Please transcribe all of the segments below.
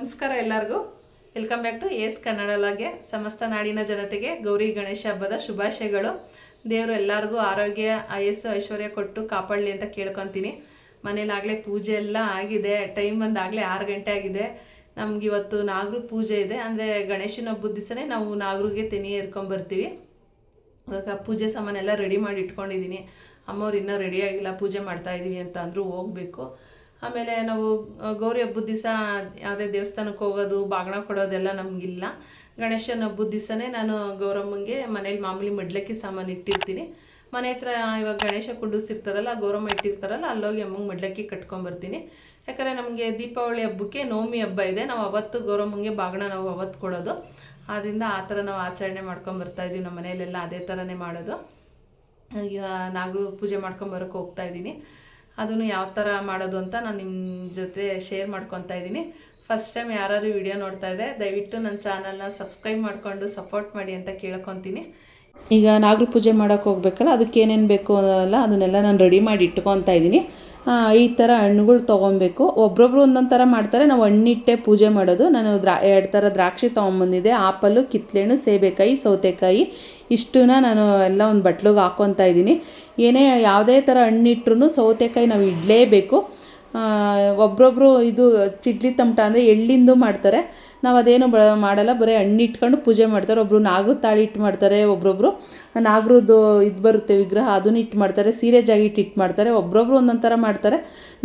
ನಮಸ್ಕಾರ ಎಲ್ಲರಿಗೂ. Welcome back to S Kannada ಲಾಗೆ. ಸಮಸ್ತ ನಾಡಿನ ಜನತೆಗೆ ಗೌರಿ ಗಣೇಶ ಹಬ್ಬದ ಶುಭಾಶಯಗಳು. ದೇವರು ಎಲ್ಲರಿಗೂ ಆರೋಗ್ಯ, ಆಯಸ್ಸು, ಐಶ್ವರ್ಯ ಕೊಟ್ಟು ಕಾಪಾಡಲಿ ಅಂತ ಕೇಳ್ಕೊತೀನಿ. ಮನೇಲಾಗಲೇ ಪೂಜೆ ಎಲ್ಲ ಆಗಿದೆ. ಟೈಮ್ ಬಂದಾಗಲೇ ಆರು ಗಂಟೆ ಆಗಿದೆ. ನಮ್ಗೆ ಇವತ್ತು ನಾಗರು ಪೂಜೆ ಇದೆ. ಅಂದರೆ ಗಣೇಶನ ಹಬ್ಬದ ದಿವಸನೇ ನಾವು ನಾಗರಿಗೆ ತೆನಿ ಏರ್ಕೊಂಬರ್ತೀವಿ ಇವಾಗ ಪೂಜೆ ಸಾಮಾನೆಲ್ಲ ರೆಡಿ ಮಾಡಿ ಇಟ್ಕೊಂಡಿದ್ದೀನಿ ಅಮ್ಮವ್ರು ಇನ್ನೂ ರೆಡಿ ಆಗಿಲ್ಲ. ಪೂಜೆ ಮಾಡ್ತಾಯಿದ್ದೀವಿ ಅಂತ ಅಂದರೂ ಹೋಗಬೇಕು. ಆಮೇಲೆ ನಾವು ಗೌರಿ ಹಬ್ಬದ ದಿವಸ ಯಾವುದೇ ದೇವಸ್ಥಾನಕ್ಕೆ ಹೋಗೋದು ಬಾಗಣ ಕೊಡೋದೆಲ್ಲ ನಮಗಿಲ್ಲ. ಗಣೇಶನ ಹಬ್ಬದ ದಿವಸನೇ ನಾನು ಗೌರಮ್ಮಂಗೆ ಮನೇಲಿ ಮಾಮೂಲಿ ಮಡ್ಲಕ್ಕಿ ಸಾಮಾನು ಇಟ್ಟಿರ್ತೀನಿ. ಮನೆ ಹತ್ರ ಇವಾಗ ಗಣೇಶ ಕುಂಡಿಸಿರ್ತಾರಲ್ಲ ಗೌರಮ್ಮ ಇಟ್ಟಿರ್ತಾರಲ್ಲ, ಅಲ್ಲೋಗಿ ಅಮ್ಮಂಗೆ ಮಡ್ಲಕ್ಕಿ ಕಟ್ಕೊಂಬರ್ತೀನಿ. ಯಾಕಂದರೆ ನಮಗೆ ದೀಪಾವಳಿ ಹಬ್ಬಕ್ಕೆ ನವಮಿ ಹಬ್ಬ ಇದೆ. ನಾವು ಅವತ್ತು ಗೌರಮ್ಮಂಗೆ ಬಾಗಣ ನಾವು ಅವತ್ತು ಕೊಡೋದು. ಆದ್ದರಿಂದ ಆ ಥರ ನಾವು ಆಚರಣೆ ಮಾಡ್ಕೊಂಬರ್ತಾ ಇದ್ದೀವಿ. ನಮ್ಮ ಮನೆಯಲ್ಲೆಲ್ಲ ಅದೇ ಥರನೇ ಮಾಡೋದು. ಈಗ ನಾಗರು ಪೂಜೆ ಮಾಡ್ಕೊಂಬರೋಕೆ ಹೋಗ್ತಾ ಇದ್ದೀನಿ. ಅದನ್ನು ಯಾವ ಥರ ಮಾಡೋದು ಅಂತ ನಾನು ನಿಮ್ಮ ಜೊತೆ ಶೇರ್ ಮಾಡ್ಕೊತಾ ಇದ್ದೀನಿ. ಫಸ್ಟ್ ಟೈಮ್ ಯಾರು ವಿಡಿಯೋ ನೋಡ್ತಾ ಇದೆ ದಯವಿಟ್ಟು ನನ್ನ ಚಾನಲ್ನ ಸಬ್ಸ್ಕ್ರೈಬ್ ಮಾಡಿಕೊಂಡು ಸಪೋರ್ಟ್ ಮಾಡಿ ಅಂತ ಕೇಳ್ಕೊತೀನಿ. ಈಗ ನಾಗರ ಪೂಜೆ ಮಾಡೋಕೆ ಹೋಗ್ಬೇಕಲ್ಲ, ಅದಕ್ಕೆ ಏನೇನು ಬೇಕು ಅಲ್ಲ, ಅದನ್ನೆಲ್ಲ ನಾನು ರೆಡಿ ಮಾಡಿ ಇಟ್ಕೊತಾ ಇದ್ದೀನಿ. ಈ ಥರ ಹಣ್ಣುಗಳು ತೊಗೊಬೇಕು. ಒಬ್ರೊಬ್ರು ಒಂದೊಂದು ಥರ ಮಾಡ್ತಾರೆ. ನಾವು ಹಣ್ಣಿಟ್ಟೆ ಪೂಜೆ ಮಾಡೋದು. ನಾನು ದ್ರಾ, ಎರಡು ಥರ ದ್ರಾಕ್ಷಿ ತೊಗೊಂಬಂದಿದ್ದೆ. ಆಪಲ್ಲು ಕಿತ್ಳೆಹಣ್ಣು ಸೇಬೆಕಾಯಿ, ಸೌತೆಕಾಯಿ. ಇಷ್ಟನ್ನ ನಾನು ಎಲ್ಲ ಒಂದು ಬಟ್ಲಿಗೆ ಹಾಕ್ಕೊತಾ ಇದ್ದೀನಿ. ಏನೇ ಯಾವುದೇ ಥರ ಹಣ್ಣಿಟ್ರು ಸೌತೆಕಾಯಿ ನಾವು ಇಡಲೇಬೇಕು. ಒಬ್ರೊಬ್ರು ಇದು ಚಿಡ್ಲಿ ತಮಟ ಅಂದರೆ ಎಳ್ಳಿಂದು ಮಾಡ್ತಾರೆ. ನಾವು ಅದೇನು ಬ, ಮಾಡಲ್ಲ, ಬರೀ ಹಣ್ಣು ಇಟ್ಕೊಂಡು ಪೂಜೆ ಮಾಡ್ತಾರೆ. ಒಬ್ಬರು ನಾಗರ ತಾಳಿ ಇಟ್ಟು ಮಾಡ್ತಾರೆ ಒಬ್ಬೊಬ್ರು ನಾಗರದ್ದು ಇದು ಬರುತ್ತೆ ವಿಗ್ರಹ, ಅದನ್ನ ಇಟ್ಟು ಮಾಡ್ತಾರೆ, ಸೀರೆ ಜಾಗಿ ಇಟ್ಟು ಮಾಡ್ತಾರೆ ಒಬ್ಬೊಬ್ರು ಒಂದೊಂದು ಥರ ಮಾಡ್ತಾರೆ.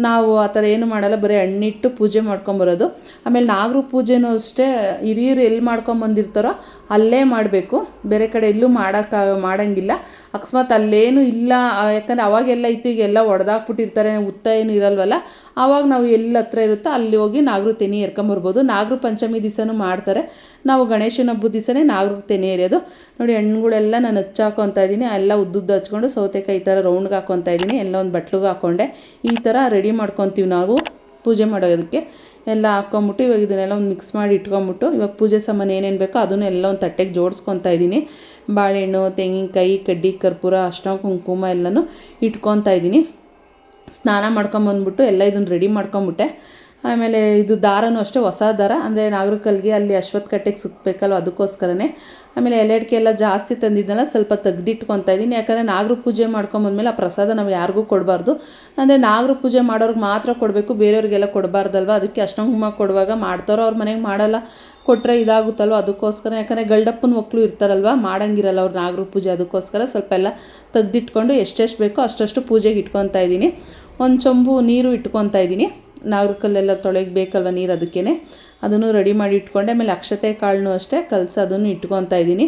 ನಾವು ಆ ಥರ ಏನು ಮಾಡಲ್ಲ, ಬರೀ ಹಣ್ಣಿಟ್ಟು ಪೂಜೆ ಮಾಡ್ಕೊಂಬರೋದು ಆಮೇಲೆ ನಾಗರ ಪೂಜೆನೂ ಅಷ್ಟೇ, ಹಿರಿಯರು ಎಲ್ಲಿ ಮಾಡ್ಕೊಂಬಂದಿರ್ತಾರೋ ಅಲ್ಲೇ ಮಾಡಬೇಕು. ಬೇರೆ ಕಡೆ ಎಲ್ಲೂ ಮಾಡೋಕ್ಕಾಗ ಮಾಡೋಂಗಿಲ್ಲ. ಅಕಸ್ಮಾತ್ ಅಲ್ಲೇನು ಇಲ್ಲ ಯಾಕಂದರೆ ಅವಾಗೆಲ್ಲ ಇತ್ತು, ಈಗೆಲ್ಲ ಒಡೆದಾಕ್ಬಿಟ್ಟಿರ್ತಾರೆ, ಉತ್ತ ಏನು ಇರಲ್ವಲ್ಲ. ಆವಾಗ ನಾವು ಎಲ್ಲಿ ಹತ್ರ ಇರುತ್ತೋ ಅಲ್ಲಿ ಹೋಗಿ ನಾಗರು ತೆನೆ ಎರ್ಕೊಂಬರ್ಬೋದು ನಾಗರ ಪಂಚಮಿ ದಿವಸನೂ ಮಾಡ್ತಾರೆ. ನಾವು ಗಣೇಶನ ಹಬ್ಬದ ದಿವಸನೇ ನಾಗರು ತೆನೆ ಎರೆಯೋದು ನೋಡಿ, ಹಣ್ಣುಗಳೆಲ್ಲ ನಾನು ಹಚ್ಚಾಕೊತಾ ಇದ್ದೀನಿ. ಎಲ್ಲ ಉದ್ದುದ್ದು ಹಚ್ಕೊಂಡು ಸೌತೆಕಾಯಿ ಈ ಥರ ರೌಂಡ್ಗೆ ಹಾಕೊತ ಇದ್ದೀನಿ. ಎಲ್ಲ ಒಂದು ಬಟ್ಲಿಗೆ ಹಾಕ್ಕೊಂಡೆ ಈ ಥರ ರೆಡಿ ಮಾಡ್ಕೊತೀವಿ ನಾವು ಪೂಜೆ ಮಾಡೋದಕ್ಕೆ. ಎಲ್ಲ ಹಾಕ್ಕೊಂಬಿಟ್ಟು ಇವಾಗ ಇದನ್ನೆಲ್ಲ ಒಂದು ಮಿಕ್ಸ್ ಮಾಡಿ ಇಟ್ಕೊಂಬಿಟ್ಟು ಇವಾಗ ಪೂಜೆ ಸಾಮಾನು ಏನೇನು ಬೇಕೋ ಅದನ್ನು ಎಲ್ಲ ಒಂದು ತಟ್ಟೆಗೆ ಜೋಡಿಸ್ಕೊತಾ ಇದ್ದೀನಿ. ಬಾಳೆಹಣ್ಣು, ತೆಂಗಿನಕಾಯಿ, ಕಡ್ಡಿ, ಕರ್ಪೂರ ಅಷ್ಟ ಕುಂಕುಮ ಎಲ್ಲನೂ ಇಟ್ಕೊತಾ ಇದ್ದೀನಿ. ಸ್ನಾನ ಮಾಡ್ಕೊಂಬಂದ್ಬಿಟ್ಟು ಎಲ್ಲ ಇದನ್ನು ರೆಡಿ ಮಾಡ್ಕೊಂಬಿಟ್ಟೆ. ಆಮೇಲೆ ಇದು ದಾರನೂ ಅಷ್ಟೇ, ಹೊಸ ದಾರ. ಅಂದರೆ ನಾಗರಕಲ್ಗೆ ಅಲ್ಲಿ ಅಶ್ವತ್ ಕಟ್ಟೆಗೆ ಸುತ್ತಬೇಕಲ್ವ ಅದಕ್ಕೋಸ್ಕರನೇ. ಆಮೇಲೆ ಎಲೆಡ್ಕೆ ಎಲ್ಲ ಜಾಸ್ತಿ ತಂದಿದ್ದೆಲ್ಲ ಸ್ವಲ್ಪ ತೆಗ್ದಿಟ್ಕೊತಾ ಇದ್ದೀನಿ. ಯಾಕಂದರೆ ನಾಗರ ಪೂಜೆ ಮಾಡ್ಕೊಂಬಂದ್ಮೇಲೆ ಆ ಪ್ರಸಾದ ನಾವು ಯಾರಿಗೂ ಕೊಡಬಾರ್ದು. ಅಂದರೆ ನಾಗರ ಪೂಜೆ ಮಾಡೋರ್ಗೆ ಮಾತ್ರ ಕೊಡಬೇಕು, ಬೇರೆಯವ್ರಿಗೆಲ್ಲ ಕೊಡಬಾರ್ದಲ್ವ? ಅದಕ್ಕೆ ಅಷ್ಟೊಂದು ಕುಂಕುಮ ಕೊಡುವಾಗ ಮಾಡ್ತಾರೋ ಅವ್ರ ಮನೆಗೆ ಮಾಡಲ್ಲ. ಕೊಟ್ಟರೆ ಇದಾಗುತ್ತಲ್ವ ಅದಕ್ಕೋಸ್ಕರ ಯಾಕಂದರೆ ಗಲ್ಡಪ್ಪನ ಮಕ್ಕಳು ಇರ್ತಾರಲ್ವ? ಮಾಡಂಗಿರಲ್ಲ ಅವ್ರು ನಾಗರ ಪೂಜೆ. ಅದಕ್ಕೋಸ್ಕರ ಸ್ವಲ್ಪ ಎಲ್ಲ ತೆಗ್ದಿಟ್ಕೊಂಡು ಎಷ್ಟೆಷ್ಟು ಬೇಕೋ ಅಷ್ಟಷ್ಟು ಪೂಜೆಗೆ ಇಟ್ಕೊತಾ ಇದ್ದೀನಿ. ಒಂದು ಚೊಂಬು ನೀರು ಇಟ್ಕೊತಾ ಇದ್ದೀನಿ. ನಾಗರ ಕಲ್ಲೆಲ್ಲ ತೊಳೆಗೆ ಬೇಕಲ್ವ ನೀರು ಅದಕ್ಕೇ ಅದನ್ನು ರೆಡಿ ಮಾಡಿ ಇಟ್ಕೊಂಡೆ, ಆಮೇಲೆ ಅಕ್ಷತೆ ಕಾಳನ್ನು ಅಷ್ಟೇ ಕಲಸಿ ಅದನ್ನು ಇಟ್ಕೊತಾ ಇದ್ದೀನಿ.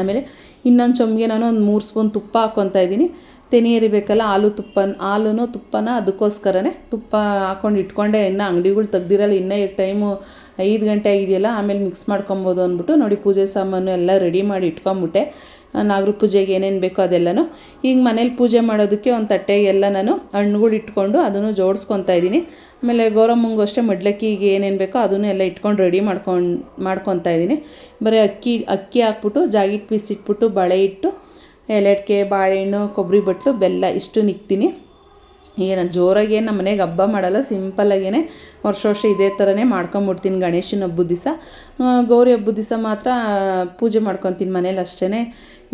ಆಮೇಲೆ ಇನ್ನೊಂದು ಚೊಂಬಿಗೆ ನಾನು ಒಂದು ಮೂರು ಸ್ಪೂನ್ ತುಪ್ಪ ಹಾಕ್ಕೊತಾ ಇದ್ದೀನಿ. ತೆನಿ ಎರಿಬೇಕಲ್ಲ, ಹಾಲು ತುಪ್ಪ ಹಾಲು ತುಪ್ಪನ ಅದಕ್ಕೋಸ್ಕರನೇ ತುಪ್ಪ ಹಾಕ್ಕೊಂಡು ಇಟ್ಕೊಂಡೆ. ಇನ್ನು ಅಂಗಡಿಗಳು ತೆಗ್ದಿರಲ್ಲ, ಇನ್ನೂ ಈಗ ಟೈಮು ಐದು ಗಂಟೆ ಆಗಿದೆಯಲ್ಲ, ಆಮೇಲೆ ಮಿಕ್ಸ್ ಮಾಡ್ಕೊಬೋದು ಅಂದ್ಬಿಟ್ಟು ನೋಡಿ, ಪೂಜೆ ಸಾಮಾನು ಎಲ್ಲ ರೆಡಿ ಮಾಡಿ ಇಟ್ಕೊಂಬಿಟ್ಟೆ. ನಾಗರ ಪೂಜೆಗೆ ಏನೇನು ಬೇಕೋ ಅದೆಲ್ಲನೂ. ಈಗ ಮನೇಲಿ ಪೂಜೆ ಮಾಡೋದಕ್ಕೆ ಒಂದು ತಟ್ಟೆಗೆಲ್ಲ ನಾನು ಹಣ್ಣುಗಳು ಇಟ್ಕೊಂಡು ಅದನ್ನು ಜೋಡಿಸ್ಕೊತಾ ಇದ್ದೀನಿ. ಆಮೇಲೆ ಗೌರಮ್ಮಂಗೂ ಅಷ್ಟೇ ಮಡ್ಲಕ್ಕಿಗೆ ಏನೇನು ಬೇಕೋ ಅದನ್ನು ಎಲ್ಲ ಇಟ್ಕೊಂಡು ರೆಡಿ ಮಾಡ್ಕೊಂಡು, ಮಾಡ್ಕೊತಾ ಇದ್ದೀನಿ. ಬರೀ ಅಕ್ಕಿ ಅಕ್ಕಿ ಹಾಕ್ಬಿಟ್ಟು, ಜಾಗಿಟ್ ಪೀಸ್ ಇಟ್ಬಿಟ್ಟು, ಬಳೆ ಇಟ್ಟು ಎಲೆಡ್ಕೆ ಬಾಳೆಹಣ್ಣು, ಕೊಬ್ಬರಿ ಬಟ್ಲು, ಬೆಲ್ಲ ಇಷ್ಟು ನಿಕ್ತೀನಿ. ಏನು ಜೋರಾಗಿ ಏನು ನಮ್ಮ ಮನೆಗೆ ಹಬ್ಬ ಮಾಡಲ್ಲ ಸಿಂಪಲ್ಲಾಗೇ ವರ್ಷ ವರ್ಷ ಇದೇ ಥರನೇ ಮಾಡ್ಕೊಂಬಿಡ್ತೀನಿ ಗಣೇಶನ ಹಬ್ಬದ ದಿವಸ. ಗೌರಿ ಹಬ್ಬದ ದಿವಸ ಮಾತ್ರ ಪೂಜೆ ಮಾಡ್ಕೊತೀನಿ ಮನೇಲಿ ಅಷ್ಟೇ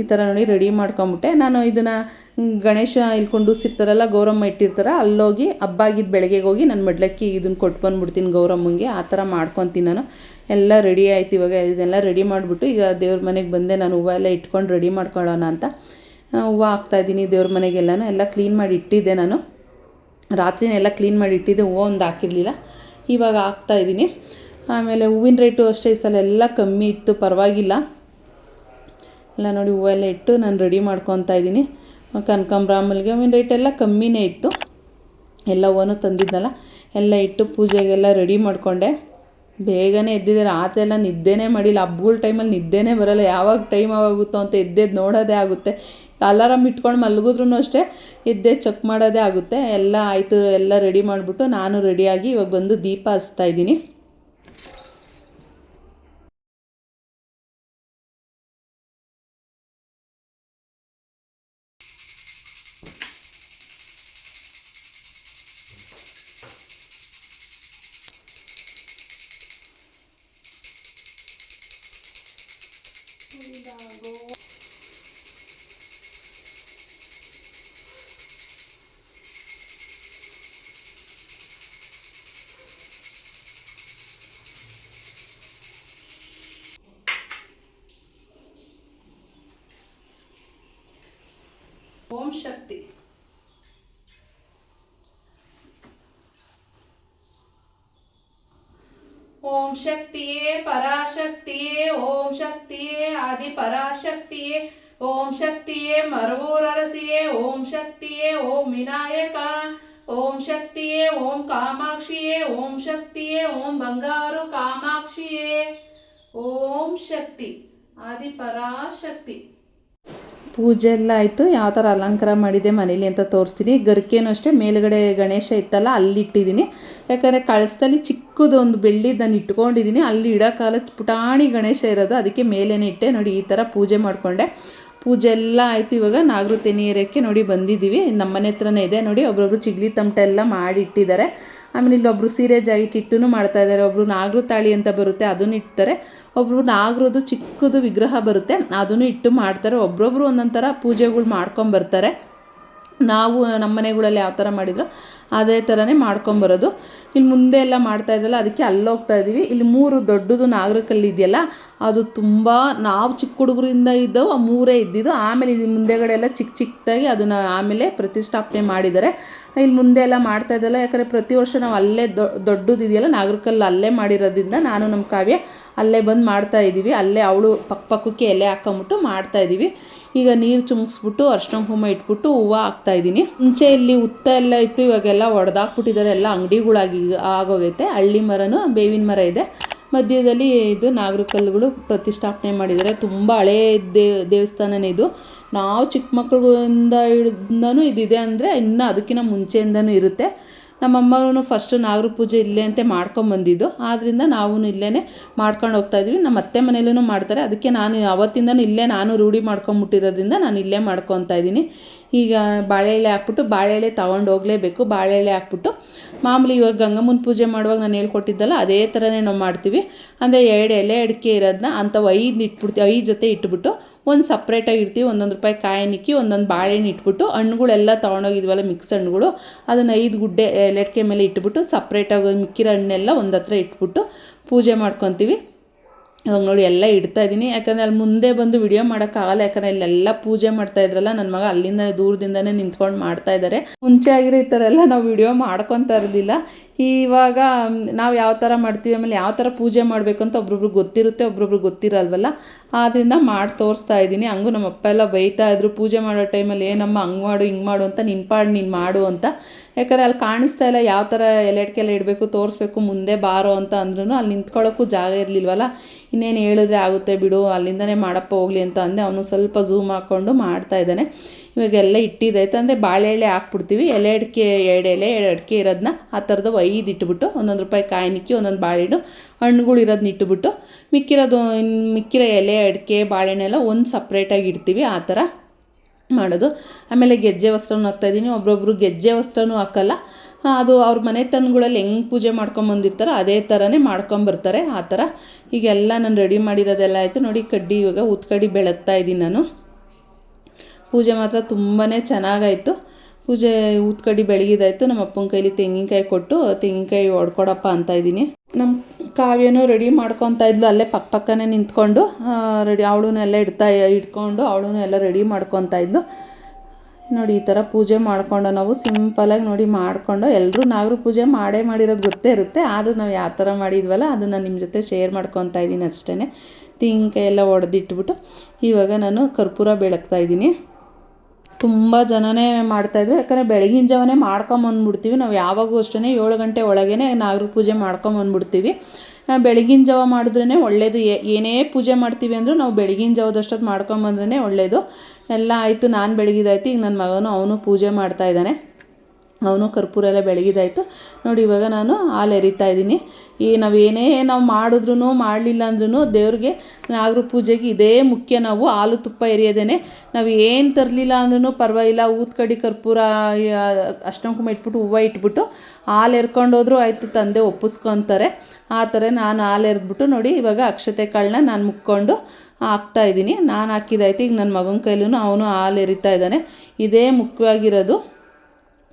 ಈ ಥರ ನೋಡಿ ರೆಡಿ ಮಾಡ್ಕೊಂಬಿಟ್ಟೆ. ನಾನು ಇದನ್ನು ಗಣೇಶ ಇಲ್ಲಿ ಕುಂಡಿಸಿರ್ತಾರಲ್ಲ ಗೌರಮ್ಮ ಇಟ್ಟಿರ್ತಾರೆ, ಅಲ್ಲೋಗಿ ಹಬ್ಬ ಆಗಿದ್ದು ಬೆಳಗ್ಗೆಗೆ ಹೋಗಿ ನಾನು ಮಡ್ಲಕ್ಕಿ ಇದನ್ನು ಕೊಟ್ಟು ಬಂದ್ಬಿಡ್ತೀನಿ ಗೌರಮ್ಮಂಗೆ. ಆ ಥರ ಮಾಡ್ಕೊತೀನಿ ನಾನು. ಎಲ್ಲ ರೆಡಿ ಆಯ್ತು ಇವಾಗ. ಇದೆಲ್ಲ ರೆಡಿ ಮಾಡಿಬಿಟ್ಟು ಈಗ ದೇವ್ರ ಮನೆಗೆ ಬಂದೆ. ನಾನು ಹೂವು ಎಲ್ಲ ಇಟ್ಕೊಂಡು ರೆಡಿ ಮಾಡ್ಕೊಳ್ಳೋಣ ಅಂತ. ಹೂವು ಹಾಕ್ತಾಯಿದ್ದೀನಿ ದೇವ್ರ ಮನೆಗೆಲ್ಲನೂ. ಎಲ್ಲ ಕ್ಲೀನ್ ಮಾಡಿ ಇಟ್ಟಿದ್ದೆ ನಾನು. ರಾತ್ರಿನೇ ಎಲ್ಲ ಕ್ಲೀನ್ ಮಾಡಿ ಇಟ್ಟಿದ್ದೆ, ಹೂವು ಒಂದು ಹಾಕಿರಲಿಲ್ಲ. ಇವಾಗ ಹಾಕ್ತಾ ಇದ್ದೀನಿ. ಆಮೇಲೆ ಹೂವಿನ ರೇಟು ಅಷ್ಟೇ ಈ ಸಲ ಎಲ್ಲ ಕಮ್ಮಿ ಇತ್ತು, ಪರವಾಗಿಲ್ಲ. ಎಲ್ಲ ನೋಡಿ ಹೂವೆಲ್ಲ ಇಟ್ಟು ನಾನು ರೆಡಿ ಮಾಡ್ಕೊತಾ ಇದ್ದೀನಿ. ಕನಕಾಂಬ್ರ ಮಲ್ಲಿಗೆ ಹೂವಿನ ರೇಟ್ ಎಲ್ಲ ಕಮ್ಮಿನೇ ಇತ್ತು. ಎಲ್ಲ ಹೂವನ್ನು ತಂದಿದ್ದಲ್ಲ ಎಲ್ಲ ಇಟ್ಟು ಪೂಜೆಗೆಲ್ಲ ರೆಡಿ ಮಾಡಿಕೊಂಡೆ. ಬೇಗನೆ ಎದ್ದಿದ್ದೆ ರಾತ್ರಿ ಎಲ್ಲ ನಿದ್ದೆನೇ ಮಾಡಿಲ್ಲ. ಹಬ್ಬಗಳ ಟೈಮಲ್ಲಿ ನಿದ್ದೆನೇ ಬರಲ್ಲ. ಯಾವಾಗ ಟೈಮ್ ಆಗುತ್ತೋ ಅಂತ ಎದ್ದೆದ್ದು ನೋಡೋದೇ ಆಗುತ್ತೆ. ಅಲಾರಾಮ್ ಇಟ್ಕೊಂಡು ಮಲಗಿದ್ರೂ ಅಷ್ಟೇ ಇದ್ದೆ ಚೆಕ್ ಮಾಡೋದೇ ಆಗುತ್ತೆ. ಎಲ್ಲ ಆಯಿತು, ಎಲ್ಲ ರೆಡಿ ಮಾಡಿಬಿಟ್ಟು ನಾನು ರೆಡಿಯಾಗಿ ಇವಾಗ ಬಂದು ದೀಪ ಹಚ್ತಾ ಇದ್ದೀನಿ. శక్తి. ఓం శక్తియే పరాశక్తియే ఓం శక్తియే ఆది పరాశక్తియే ఓం శక్తియే మరవూరరసియే ఓం శక్తియే ఓం వినాయక ఓం శక్తియే ఓం కామాక్షియే ఓం శక్తియే ఓం బంగారు కామాక్షియే. ఓం శక్తి ఆది పరాశక్తి. ಪೂಜೆ ಎಲ್ಲ ಆಯಿತು. ಯಾವ ಥರ ಅಲಂಕಾರ ಮಾಡಿದೆ ಮನೇಲಿ ಅಂತ ತೋರಿಸ್ತೀನಿ. ಗರ್ಕೇನು ಅಷ್ಟೇ, ಮೇಲುಗಡೆ ಗಣೇಶ ಇತ್ತಲ್ಲ, ಅಲ್ಲಿ ಇಟ್ಟಿದ್ದೀನಿ. ಯಾಕಂದರೆ ಕಳಸದಲ್ಲಿ ಚಿಕ್ಕದೊಂದು ಬೆಳ್ಳಿದ್ದನ್ನು ಇಟ್ಕೊಂಡಿದ್ದೀನಿ. ಅಲ್ಲಿ ಇಡೋಕ್ಕಾಲ ಪುಟಾಣಿ ಗಣೇಶ ಇರೋದು. ಅದಕ್ಕೆ ಮೇಲೇನೆ ಇಟ್ಟೆ. ನೋಡಿ, ಈ ಥರ ಪೂಜೆ ಮಾಡಿಕೊಂಡೆ. ಪೂಜೆ ಎಲ್ಲ ಆಯಿತು ಇವಾಗ. ಏರಿಯಕ್ಕೆ ನೋಡಿ ಬಂದಿದ್ದೀವಿ. ನಮ್ಮ ಮನೆ ಹತ್ರನೇ ಇದೆ. ನೋಡಿ, ಒಬ್ರೊಬ್ರು ಚಿಗ್ಲಿ ತಮಟೆ ಎಲ್ಲ ಮಾಡಿ ಇಟ್ಟಿದ್ದಾರೆ. ಆಮೇಲೆ ಇಲ್ಲೊಬ್ಬರು ಸೀರೆ ಜಾಯಿಟ್ ಇಟ್ಟು ಮಾಡ್ತಾ ಇದ್ದಾರೆ. ಒಬ್ಬರು ನಾಗರು ತಾಳಿ ಅಂತ ಬರುತ್ತೆ, ಅದನ್ನು ಇಡ್ತಾರೆ. ಒಬ್ಬರು ನಾಗರದು ಚಿಕ್ಕದು ವಿಗ್ರಹ ಬರುತ್ತೆ, ಅದನ್ನು ಇಟ್ಟು ಮಾಡ್ತಾರೆ. ಒಬ್ರೊಬ್ರು ಒಂದೊಂದು ಥರ ಪೂಜೆಗಳು ಮಾಡ್ಕೊಂಬರ್ತಾರೆ. ನಾವು, ನಮ್ಮ ಮನೆಗಳಲ್ಲಿ ಯಾವ ಥರ ಮಾಡಿದ್ರು ಅದೇ ಥರನೇ ಮಾಡ್ಕೊಂಬರೋದು. ಇಲ್ಲಿ ಮುಂದೆ ಎಲ್ಲ ಮಾಡ್ತಾ ಇದ್ದಲ್ಲ, ಅದಕ್ಕೆ ಅಲ್ಲೋಗ್ತಾ ಇದ್ದೀವಿ ಇಲ್ಲಿ ಮೂರು ದೊಡ್ಡದು ನಾಗರಕಲ್ಲು ಇದೆಯಲ್ಲ ಅದು ತುಂಬ ನಾವು ಚಿಕ್ಕ ಹುಡುಗರಿಂದ ಇದ್ದವು, ಆ ಮೂರೇ ಇದ್ದಿದ್ದು. ಆಮೇಲೆ ಇಲ್ಲಿ ಮುಂದೆಗಡೆ ಎಲ್ಲ ಚಿಕ್ಕ ಚಿಕ್ಕದಾಗಿ ಅದನ್ನು ಆಮೇಲೆ ಪ್ರತಿಷ್ಠಾಪನೆ ಮಾಡಿದ್ದಾರೆ. ಇಲ್ಲಿ ಮುಂದೆ ಎಲ್ಲ ಮಾಡ್ತಾ ಇದ್ದಲ್ಲ, ಯಾಕಂದರೆ ಪ್ರತಿ ವರ್ಷ ನಾವು ಅಲ್ಲೇ ದೊಡ್ಡದು ಇದೆಯಲ್ಲ, ನಾಗರಕಲ್ಲು ಅಲ್ಲೇ ಮಾಡಿರೋದ್ರಿಂದ ನಾನು ನಮ್ಮ ಕಾವ್ಯ ಅಲ್ಲೇ ಬಂದು ಮಾಡ್ತಾ ಇದ್ದೀವಿ. ಅಲ್ಲೇ ಅವಳು ಪಕ್ಕ ಪಕ್ಕಕ್ಕೆ ಎಲೆ ಹಾಕೊಂಬಿಟ್ಟು ಮಾಡ್ತಾ ಇದ್ದೀವಿ. ಈಗ ನೀರು ಚುಮ್ಸ್ಬಿಟ್ಟು ಅರ್ಶಿನ ಕುಂಕುಮ ಇಟ್ಬಿಟ್ಟು ಹೂವು ಹಾಕ್ತಾಯಿದ್ದೀನಿ ಮುಂಚೆ ಇಲ್ಲಿ ಉತ್ತ ಎಲ್ಲ ಇತ್ತು, ಇವಾಗೆಲ್ಲ ಒಡೆದಾಕ್ಬಿಟ್ಟಿದ್ದಾರೆ. ಎಲ್ಲ ಅಂಗಡಿಗಳಾಗಿ ಆಗೋಗೈತೆ. ಹಳ್ಳಿ ಮರನೂ ಬೇವಿನ ಮರ ಇದೆ. ಮಧ್ಯದಲ್ಲಿ ಇದು ನಾಗರಕಲ್ಲುಗಳು ಪ್ರತಿಷ್ಠಾಪನೆ ಮಾಡಿದ್ದಾರೆ. ತುಂಬ ಹಳೇ ದೇವ್ ದೇವಸ್ಥಾನನೇ ಇದು. ನಾವು ಚಿಕ್ಕ ಮಕ್ಕಳಿಂದ ಹಿಡ್ದನೂ ಇದಿದೆ ಅಂದರೆ ಇನ್ನು ಅದಕ್ಕಿಂತ ಮುಂಚೆಯಿಂದನೂ ಇರುತ್ತೆ. ನಮ್ಮಮ್ಮನೂ ಫಸ್ಟು ನಾಗರ ಪೂಜೆ ಇಲ್ಲೇ ಅಂತ ಮಾಡ್ಕೊಂಬಂದಿದ್ದು ಆದ್ದರಿಂದ ನಾವು ಇಲ್ಲೇ ಮಾಡ್ಕೊಂಡು ಹೋಗ್ತಾ ಇದ್ವಿ. ನಮ್ಮ ಅತ್ತೆ ಮನೇಲೂ ಮಾಡ್ತಾರೆ. ಅದಕ್ಕೆ ನಾನು ಅವತ್ತಿಂದನೂ ಇಲ್ಲೇ ನಾನು ರೂಢಿ ಮಾಡ್ಕೊಂಬಿಟ್ಟಿರೋದ್ರಿಂದ ನಾನು ಇಲ್ಲೇ ಮಾಡ್ಕೊತಾ ಇದ್ದೀನಿ. ಈಗ ಬಾಳೆಎಲೆ ಹಾಕ್ಬಿಟ್ಟು ಬಾಳೆಎಲೆ ತೊಗೊಂಡು ಹೋಗಲೇಬೇಕು. ಬಾಳೆಎಲೆ ಹಾಕ್ಬಿಟ್ಟು ಮಾಮೂಲಿ ಇವಾಗ ಗಂಗಮ್ಮನ ಪೂಜೆ ಮಾಡುವಾಗ ನಾನು ಹೇಳ್ಕೊಟ್ಟಿದ್ದಲ್ಲ, ಅದೇ ಥರನೇ ನಾವು ಮಾಡ್ತೀವಿ. ಅಂದರೆ ಎರಡು ಎಲೆ ಅಡಿಕೆ ಇರೋದನ್ನ ಅಂಥವು ಐದು ಇಟ್ಬಿಡ್ತೀವಿ, ಐದು ಜೊತೆ ಇಟ್ಬಿಟ್ಟು ಒಂದು ಸಪ್ರೇಟಾಗಿ ಇಡ್ತೀವಿ. ಒಂದೊಂದು ರೂಪಾಯಿ ಕಾಯಿನಿಕ್ಕಿ ಒಂದೊಂದು ಬಾಳೆಹಣ್ಣು ಇಟ್ಬಿಟ್ಟು ಹಣ್ಣುಗಳೆಲ್ಲ ತೊಗೊಂಡೋಗಿದ್ವಲ್ಲ ಮಿಕ್ಸ್ ಹಣ್ಣುಗಳು, ಅದನ್ನು ಐದು ಗುಡ್ಡೆ ಎಲೆಡ್ಕೆ ಮೇಲೆ ಇಟ್ಬಿಟ್ಟು ಸಪ್ರೇಟಾಗಿ ಮಿಕ್ಕಿರೋ ಹಣ್ಣೆಲ್ಲ ಒಂದು ಹತ್ರ ಇಟ್ಬಿಟ್ಟು ಪೂಜೆ ಮಾಡ್ಕೊತೀವಿ. ಇವಾಗ ನೋಡಿ, ಎಲ್ಲ ಇಡ್ತಾ ಇದ್ದೀನಿ. ಯಾಕಂದರೆ ಅಲ್ಲಿ ಮುಂದೆ ಬಂದು ವಿಡಿಯೋ ಮಾಡೋಕ್ಕಾಗಲ್ಲ ಯಾಕಂದರೆ ಇಲ್ಲೆಲ್ಲ ಪೂಜೆ ಮಾಡ್ತಾ ಇದ್ರಲ್ಲ ನನ್ನ ಮಗ ಅಲ್ಲಿಂದ ದೂರದಿಂದನೇ ನಿಂತ್ಕೊಂಡು ಮಾಡ್ತಾ ಇದ್ದಾರೆ ಮುಂಚೆ ಆಗಿರೋ ಈ ಥರ ಎಲ್ಲ ನಾವು ವಿಡಿಯೋ ಮಾಡ್ಕೊತಾ ಇರಲಿಲ್ಲ. ಇವಾಗ ನಾವು ಯಾವ ಥರ ಮಾಡ್ತೀವಿ, ಆಮೇಲೆ ಯಾವ ಥರ ಪೂಜೆ ಮಾಡಬೇಕು ಅಂತ ಒಬ್ರೊಬ್ರು ಗೊತ್ತಿರುತ್ತೆ, ಒಬ್ರೊಬ್ರು ಗೊತ್ತಿರಲ್ವಲ್ಲ? ಆದ್ದರಿಂದ ಮಾಡಿ ತೋರಿಸ್ತಾ ಇದ್ದೀನಿ. ಹಂಗೂ ನಮ್ಮ ಅಪ್ಪ ಎಲ್ಲ ಬೈತಾ ಇದ್ರು, ಪೂಜೆ ಮಾಡೋ ಟೈಮಲ್ಲಿ ಏನಮ್ಮ ಹಂಗೆ ಮಾಡು, ಹಿಂಗೆ ಮಾಡು ಅಂತ ನಿನ್ನ ಪಾಡು, ನೀನು ಮಾಡು ಅಂತ. ಯಾಕಂದರೆ ಅಲ್ಲಿ ಕಾಣಿಸ್ತಾ ಇಲ್ಲ ಯಾವ ಥರ ಎಲೆಡ್ಕೆಲ್ಲ ಇಡಬೇಕು, ತೋರಿಸ್ಬೇಕು, ಮುಂದೆ ಬಾರೋ ಅಂತ ಅಂದ್ರೂ ಅಲ್ಲಿ ನಿಂತ್ಕೊಳ್ಳೋಕ್ಕೂ ಜಾಗ ಇರಲಿಲ್ವಲ್ಲ? ಇನ್ನೇನು ಹೇಳಿದ್ರೆ ಆಗುತ್ತೆ ಬಿಡು, ಅಲ್ಲಿಂದನೇ ಮಾಡಪ್ಪ ಹೋಗಲಿ ಅಂತ ಅಂದೆ. ಅವನು ಸ್ವಲ್ಪ ಝೂಮ್ ಹಾಕ್ಕೊಂಡು ಮಾಡ್ತಾ ಇದ್ದಾನೆ. ಇವಾಗೆಲ್ಲ ಇಟ್ಟಿದೆ. ಅಂದರೆ ಬಾಳೆ ಎಲೆ ಹಾಕ್ಬಿಡ್ತೀವಿ. ಎಲೆ ಅಡಿಕೆ ಎರಡು ಎಲೆ ಎರಡು ಅಡಿಕೆ ಇರೋದನ್ನ ಆ ಥರದ್ದು ಐದು ಇಟ್ಬಿಟ್ಟು ಒಂದೊಂದು ರೂಪಾಯಿ ಕಾಯಿ ನಿಕ್ಕಿ, ಒಂದೊಂದು ಬಾಳೆಹಣ್ಣು ಹಣ್ಣುಗಳು ಇರೋದನ್ನ ಇಟ್ಬಿಟ್ಟು ಮಿಕ್ಕಿರೋದು ಮಿಕ್ಕಿರೋ ಎಲೆ, ಅಡಿಕೆ ಬಾಳೆಹಣ್ಣೆಲ್ಲ ಒಂದು ಸಪ್ರೇಟಾಗಿ ಇಡ್ತೀವಿ ಆ ಥರ ಮಾಡೋದು. ಆಮೇಲೆ ಗೆಜ್ಜೆ ವಸ್ತ್ರನೂ ಹಾಕ್ತಾಯಿದ್ದೀನಿ ಒಬ್ಬೊಬ್ರು ಗೆಜ್ಜೆ ವಸ್ತ್ರನೂ ಹಾಕಲ್ಲ. ಅದು ಅವ್ರ ಮನೆತನಗಳಲ್ಲಿ ಹೆಂಗೆ ಪೂಜೆ ಮಾಡ್ಕೊಂಬಂದಿರ್ತಾರೋ ಅದೇ ಥರನೇ ಮಾಡ್ಕೊಂಬರ್ತಾರೆ ಆ ಥರ. ಈಗೆಲ್ಲ ನಾನು ರೆಡಿ ಮಾಡಿರೋದೆಲ್ಲ ಆಯಿತು. ನೋಡಿ ಕಡ್ಡಿ ಇವಾಗ ಉತ್ಕಡ್ಡಿ ಬೆಳಗ್ತಾ ಇದ್ದೀನಿ ನಾನು. ಪೂಜೆ ಮಾತ್ರ ತುಂಬಾ ಚೆನ್ನಾಗಾಯಿತು. ಪೂಜೆ ಊದ್ಕಡ್ಡಿ ಬೆಳಗಿದಾಯಿತು. ನಮ್ಮ ಅಪ್ಪನ ಕೈಲಿ ತೆಂಗಿನಕಾಯಿ ಕೊಟ್ಟು ತೆಂಗಿನಕಾಯಿ ಹೊಡ್ಕೊಡಪ್ಪ ಅಂತ ಇದ್ದೀನಿ. ನಮ್ಮ ಕಾವ್ಯನೂ ರೆಡಿ ಮಾಡ್ಕೊತಾ ಇದ್ಲು. ಅಲ್ಲೇ ಪಕ್ಕ ಪಕ್ಕನೇ ನಿಂತ್ಕೊಂಡು ರೆಡಿ ಅವಳನ್ನೆಲ್ಲ ಇಡ್ತಾ, ಇಟ್ಕೊಂಡು ಅವಳೂ ಎಲ್ಲ ರೆಡಿ ಮಾಡ್ಕೊತಾ ಇದ್ಲು. ನೋಡಿ, ಈ ಥರ ಪೂಜೆ ಮಾಡಿಕೊಂಡು ನಾವು ಸಿಂಪಲಾಗಿ ನೋಡಿ ಮಾಡಿಕೊಂಡು ಎಲ್ಲರೂ ನಾಗರ ಪೂಜೆ ಮಾಡೇ ಮಾಡಿರೋದು ಗೊತ್ತೇ ಇರುತ್ತೆ. ಆದರೂ ನಾವು ಯಾವ ಥರ ಮಾಡಿದ್ವಲ್ಲ, ಅದನ್ನು ನಿಮ್ಮ ಜೊತೆ ಶೇರ್ ಮಾಡ್ಕೊತಾ ಇದ್ದೀನಿ ಅಷ್ಟೇ ತೆಂಗಿನಕಾಯಿ ಎಲ್ಲ ಒಡೆದಿಟ್ಬಿಟ್ಟು, ಇವಾಗ ನಾನು ಕರ್ಪೂರ ಬೆಳಗ್ತಾ ಇದ್ದೀನಿ. ತುಂಬ ಜನನೇ ಮಾಡ್ತಾಯಿದ್ರು ಯಾಕಂದರೆ ಬೆಳಗಿನ ಜಾವನೇ ಮಾಡ್ಕೊಂಬಂದ್ಬಿಡ್ತೀವಿ ನಾವು ಯಾವಾಗೂ ಅಷ್ಟೇ ಏಳು ಗಂಟೆ ಒಳಗೇ ನಾಗರ ಪೂಜೆ ಮಾಡ್ಕೊಂಬಂದ್ಬಿಡ್ತೀವಿ ಬೆಳಗಿನ ಜಾವ ಮಾಡಿದ್ರೇ ಒಳ್ಳೆಯದು ಏನೇ ಪೂಜೆ ಮಾಡ್ತೀವಿ ಅಂದರೂ ನಾವು ಬೆಳಗಿನ ಜಾವದಷ್ಟೊತ್ತು ಮಾಡ್ಕೊಂಬಂದ್ರೇ ಒಳ್ಳೆಯದು ಎಲ್ಲ ಆಯಿತು. ನಾನು ಬೆಳಗಿದಾಯ್ತು. ಈಗ ನನ್ನ ಮಗನೂ ಅವನು ಪೂಜೆ ಮಾಡ್ತಾ ಇದ್ದಾನೆ. ಅವನು ಕರ್ಪೂರ ಎಲ್ಲ ಬೆಳಗಿದಾಯಿತು. ನೋಡಿ, ಇವಾಗ ನಾನು ಹಾಲು ಎರಿತಾ ಇದ್ದೀನಿ. ಈ ನಾವು ಏನೇ ನಾವು ಮಾಡಿದ್ರು ಮಾಡಲಿಲ್ಲ ಅಂದ್ರೂ ದೇವ್ರಿಗೆ ನಾಗರ ಪೂಜೆಗೆ ಇದೇ ಮುಖ್ಯ. ನಾವು ಹಾಲು ತುಪ್ಪ ಎರಿಯೋದೇ ನಾವು ಏನು ತರಲಿಲ್ಲ ಅಂದ್ರೂ ಪರವಾಗಿಲ್ಲ. ಊದ್ಕಡಿ ಕರ್ಪೂರ ಅಷ್ಟೊಂಕು ಇಟ್ಬಿಟ್ಟು ಹೂವು ಇಟ್ಬಿಟ್ಟು ಹಾಲು ಎರ್ಕೊಂಡೋದ್ರೂ ಆಯಿತು, ತಂದೆ ಒಪ್ಪಿಸ್ಕೊತಾರೆ. ಆ ಥರ ನಾನು ಹಾಲು ಎರೆದ್ಬಿಟ್ಟು ನೋಡಿ, ಇವಾಗ ಅಕ್ಷತೆ ಕಾಳನ್ನ ನಾನು ಮುಕ್ಕೊಂಡು ಹಾಕ್ತಾಯಿದ್ದೀನಿ ನಾನು ಹಾಕಿದಾಯ್ತು. ಈಗ ನನ್ನ ಮಗನ ಕೈಲೂ ಅವನು ಹಾಲು ಎರಿತಾ ಇದ್ದಾನೆ. ಇದೇ ಮುಖ್ಯವಾಗಿರೋದು.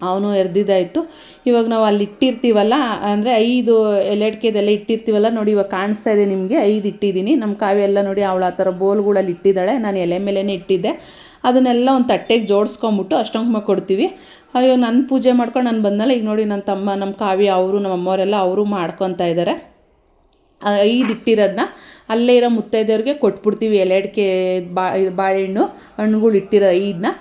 ಅವನು ಎರ್ದಿದ್ದಾಯಿತು. ಇವಾಗ ನಾವು ಅಲ್ಲಿ ಇಟ್ಟಿರ್ತೀವಲ್ಲ, ಅಂದರೆ ಐದು ಎಲೆಡ್ಕೆದೆಲ್ಲ ಇಟ್ಟಿರ್ತೀವಲ್ಲ ನೋಡಿ, ಇವಾಗ ಕಾಣಿಸ್ತಾ ಇದೆ ನಿಮಗೆ, ಐದು ಇಟ್ಟಿದ್ದೀನಿ. ನಮ್ಮ ಕಾವ್ಯ ಎಲ್ಲ ನೋಡಿ ಅವಳು ಆ ಥರ ಬೋಲ್ಗಳಲ್ಲಿ ಇಟ್ಟಿದ್ದಾಳೆ. ನಾನು ಎಲೆ ಮೇಲೇ ಇಟ್ಟಿದ್ದೆ. ಅದನ್ನೆಲ್ಲ ಒಂದು ತಟ್ಟೆಗೆ ಜೋಡಿಸ್ಕೊಂಬಿಟ್ಟು ಅಷ್ಟಂಕುಮ ಕೊಡ್ತೀವಿ. ಅಯ್ಯೋ ನನ್ನ ಪೂಜೆ ಮಾಡ್ಕೊಂಡು ನಾನು ಬಂದಲ್ಲ ಈಗ ನೋಡಿ ನನ್ನ ತಮ್ಮ ನಮ್ಮ ಕಾವ್ಯ, ಅವರು ನಮ್ಮ ಅಮ್ಮವರೆಲ್ಲ ಅವರು ಮಾಡ್ಕೊತಾ ಇದ್ದಾರೆ ಐದು ಇಟ್ಟಿರೋದನ್ನ ಅಲ್ಲೇ ಇರೋ ಮುತ್ತೈದೆಯವ್ರಿಗೆ ಕೊಟ್ಬಿಡ್ತೀವಿ ಎಲೆ ಬಾ, ಬಾಳೆಹಣ್ಣು, ಹಣ್ಣುಗಳು ಇಟ್ಟಿರೋ ಐದನ್ನ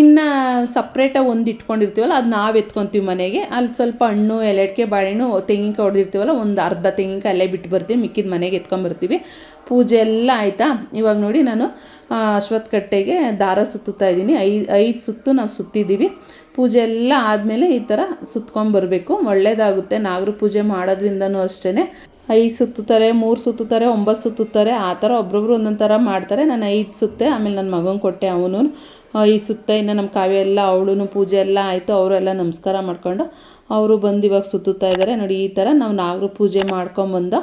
ಇನ್ನು ಸಪ್ರೇಟಾಗಿ ಒಂದು ಇಟ್ಕೊಂಡಿರ್ತೀವಲ್ಲ, ಅದು ನಾವು ಎತ್ಕೊತೀವಿ ಮನೆಗೆ. ಅಲ್ಲಿ ಸ್ವಲ್ಪ ಹಣ್ಣು ಎಲೆಡ್ಕೆ ಬಾಳೆಹಣ್ಣು, ತೆಂಗಿನಕಾಯಿ ಹೊಡೆದಿರ್ತೀವಲ್ಲ, ಒಂದು ಅರ್ಧ ತೆಂಗಿನಕಾಯಿ ಅಲ್ಲೇ ಬಿಟ್ಟು ಬರ್ತೀವಿ, ಮಿಕ್ಕಿದ ಮನೆಗೆ ಎತ್ಕೊಂಬರ್ತೀವಿ. ಪೂಜೆ ಎಲ್ಲ ಆಯಿತಾ? ಇವಾಗ ನೋಡಿ ನಾನು ಅಶ್ವತ್ ಕಟ್ಟೆಗೆ ದಾರ ಸುತ್ತುತ್ತಾ ಇದ್ದೀನಿ. ಐದು ಐದು ಸುತ್ತು ನಾವು ಸುತ್ತಿದ್ದೀವಿ. ಪೂಜೆ ಎಲ್ಲ ಆದಮೇಲೆ ಈ ಥರ ಸುತ್ಕೊಂಬರ್ಬೇಕು. ಒಳ್ಳೆಯದಾಗುತ್ತೆ ನಾಗರ ಪೂಜೆ ಮಾಡೋದ್ರಿಂದನೂ ಅಷ್ಟೇ ಐದು ಸುತ್ತುತ್ತಾರೆ, ಮೂರು ಸುತ್ತುತ್ತಾರೆ, ಒಂಬತ್ತು ಸುತ್ತುತ್ತಾರೆ. ಆ ಥರ ಒಬ್ರೊಬ್ರು ಒಂದೊಂದು ಥರ ಮಾಡ್ತಾರೆ. ನಾನು ಐದು ಸುತ್ತೆ, ಆಮೇಲೆ ನನ್ನ ಮಗನ ಕೊಟ್ಟೆ ಅವನು ಐದು ಸುತ್ತ ಇನ್ನು ನಮ್ಮ ಕಾವ್ಯ ಎಲ್ಲ ಅವಳೂ ಪೂಜೆ ಎಲ್ಲ ಆಯಿತು, ಅವರೆಲ್ಲ ನಮಸ್ಕಾರ ಮಾಡ್ಕೊಂಡು ಅವರು ಬಂದು ಇವಾಗ ಸುತ್ತುತ್ತಾ ಇದ್ದಾರೆ ನೋಡಿ, ಈ ಥರ ನಾವು ನಾಗರ ಪೂಜೆ ಮಾಡ್ಕೊಂಬಂದು.